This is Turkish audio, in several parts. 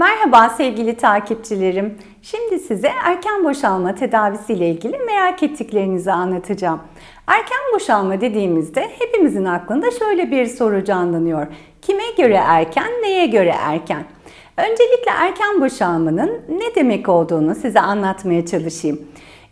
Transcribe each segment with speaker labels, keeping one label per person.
Speaker 1: Merhaba sevgili takipçilerim. Şimdi size erken boşalma tedavisi ile ilgili merak ettiklerinizi anlatacağım. Erken boşalma dediğimizde hepimizin aklında şöyle bir soru canlanıyor. Kime göre erken, neye göre erken? Öncelikle erken boşalmanın ne demek olduğunu size anlatmaya çalışayım.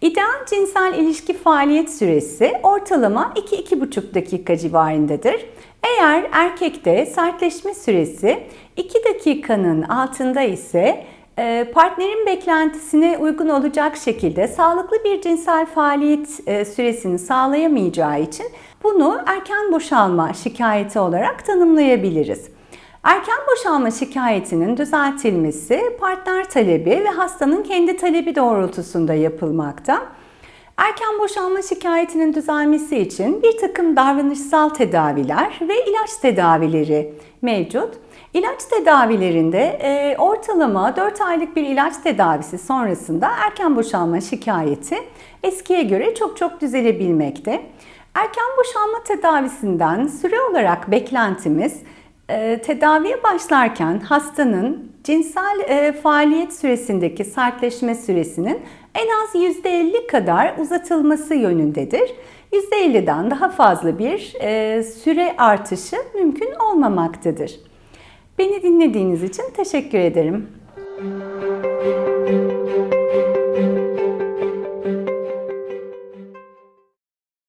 Speaker 1: İdeal cinsel ilişki faaliyet süresi ortalama 2-2,5 dakika civarındadır. Eğer erkekte sertleşme süresi 2 dakikanın altında ise e, partnerin beklentisine uygun olacak şekilde sağlıklı bir cinsel faaliyet e, süresini sağlayamayacağı için bunu erken boşalma şikayeti olarak tanımlayabiliriz. Erken boşalma şikayetinin düzeltilmesi partner talebi ve hastanın kendi talebi doğrultusunda yapılmakta. Erken boşalma şikayetinin düzelmesi için bir takım davranışsal tedaviler ve ilaç tedavileri mevcut. İlaç tedavilerinde e, ortalama 4 aylık bir ilaç tedavisi sonrasında erken boşalma şikayeti eskiye göre çok çok düzelebilmekte. Erken boşalma tedavisinden süre olarak beklentimiz e, tedaviye başlarken hastanın cinsel e, faaliyet süresindeki sertleşme süresinin en az %50 kadar uzatılması yönündedir. %50'den daha fazla bir e, süre artışı mümkün olmamaktadır. Beni dinlediğiniz için teşekkür ederim.